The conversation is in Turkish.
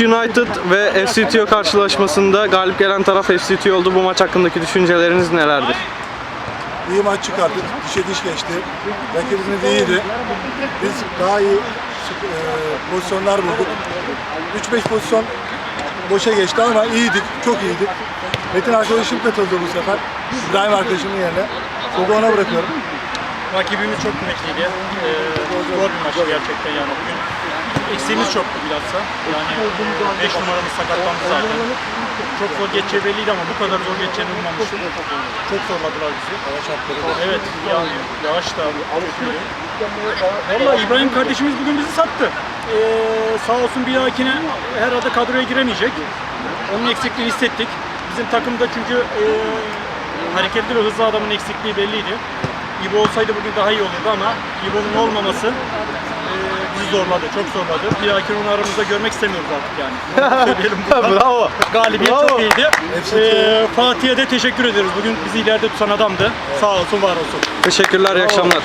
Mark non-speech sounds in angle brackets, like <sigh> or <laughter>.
United ve FCTO karşılaşmasında galip gelen taraf FCTO oldu. Bu maç hakkındaki düşünceleriniz nelerdir? İyi maç çıkarttık. Dişe diş geçti. Rakibimiz iyiydi. Biz daha iyi e, pozisyonlar bulduk. 3-5 pozisyon boşa geçti ama iyiydik. Çok iyiydik. Metin arkadaşım katıldı bu sefer. İbrahim arkadaşımın yerine. Topu ona bırakıyorum. Rakibimiz çok kuvvetliydi. Ee, zor bir maçtı gerçekten yani bugün. Eksiğimiz çoktu bilhassa. Yani 5 numaramız sakatlandı zaten. Çok zor geçeceği belliydi ama bu kadar zor geçeceğini ummamıştım. Çok zorladılar bizi. Evet yani yavaş da kötüydü. Valla İbrahim kardeşimiz bugün bizi sattı. Ee, sağ olsun bir dahakine herhalde kadroya giremeyecek. Onun eksikliğini hissettik. Bizim takımda çünkü e, hareketli ve hızlı adamın eksikliği belliydi. İbo olsaydı bugün daha iyi olurdu ama İbo'nun olmaması e, bizi zorladı, çok zorladı. Bir dahakine onu aramızda görmek istemiyoruz artık yani. <laughs> Bravo. Galibiyet Bravo. çok iyiydi. Ee, Fatih'e de teşekkür ederiz. Bugün bizi ileride tutan adamdı. Sağ olsun, var olsun. Teşekkürler, iyi akşamlar.